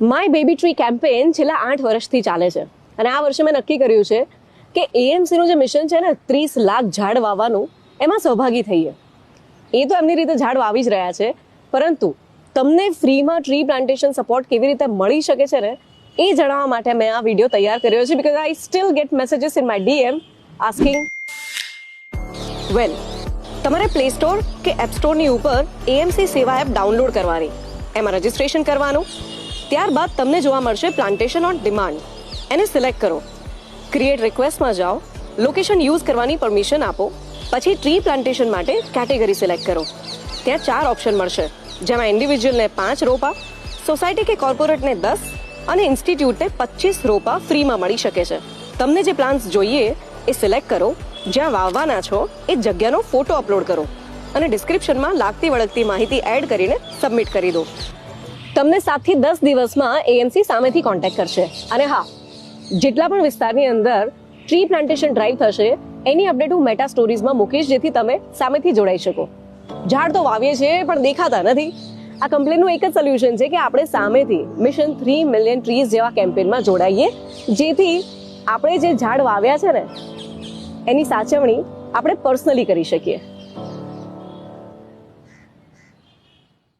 My baby tree campaign છેલ્લા આઠ વર્ષથી ચાલે છે. અને આ વર્ષે મેં નક્કી કર્યું છે કે એએમસીનું જે મિશન છે ને, ત્રીસ લાખ ઝાડ વાવવાનું, એમાં સહભાગી થઈએ. એ તો એમની રીતે ઝાડ વાવી જ રહ્યા છે. પરંતુ તમને ફ્રીમાં ટ્રી પ્લાન્ટેશન સપોર્ટ કેવી રીતે મળી શકે છે ને, એ જણાવવા માટે મેં આ વીડિયો તૈયાર કર્યો છે because I still get messages in my DM asking well તમારે પ્લે સ્ટોર કે એપ સ્ટોરની ઉપર એએમસી સેવા એપ ડાઉનલોડ કરવાની. એમાં રજિસ્ટ્રેશન કરવાનું ત્યારબાદ તમને જોવા મળશે પ્લાન્ટેશન ઓન ડિમાન્ડ એને સિલેક્ટ કરો. ક્રિએટ રિક્વેસ્ટમાં જાઓ. લોકેશન યુઝ કરવાની પરમિશન આપો. પછી ટ્રી પ્લાન્ટેશન માટે કેટેગરી સિલેક્ટ કરો. ત્યાં ચાર ઓપ્શન મળશે. જેમાં ઇન્ડિવિજ્યુઅલને પાંચ રોપા સોસાયટી કે કોર્પોરેટને દસ અને ઇન્સ્ટિટ્યૂટને પચીસ રોપા ફ્રીમાં મળી શકે છે. તમને જે પ્લાન્સ જોઈએ એ સિલેક્ટ કરો. જ્યાં વાવવાના છો એ જગ્યાનો ફોટો અપલોડ કરો. અને ડિસ્ક્રિપ્શનમાં લાગતી વળગતી માહિતી એડ કરીને સબમિટ કરી દો. તમને સાતથી દસ દિવસમાં એએમસી સામેથી કોન્ટેક્ટ કરશે. અને હા, જેટલા પણ વિસ્તારની અંદર ટ્રી પ્લાન્ટેશન ડ્રાઈવ થશે, એની અપડેટ હું મેટા સ્ટોરીઝમાં મૂકીશ, જેથી તમે સામેથી જોડાઈ શકો. ઝાડ તો વાવીએ છીએ, પણ દેખાતા નથી. આ કમ્પ્લેનનું એક જ સોલ્યુશન છે કે આપણે સામેથી મિશન થ્રી મિલિયન ટ્રીઝ જેવા કેમ્પેનમાં જોડાઈએ, જેથી આપણે જે ઝાડ વાવ્યા છે ને, એની સાચવણી આપણે પર્સનલી કરી શકીએ.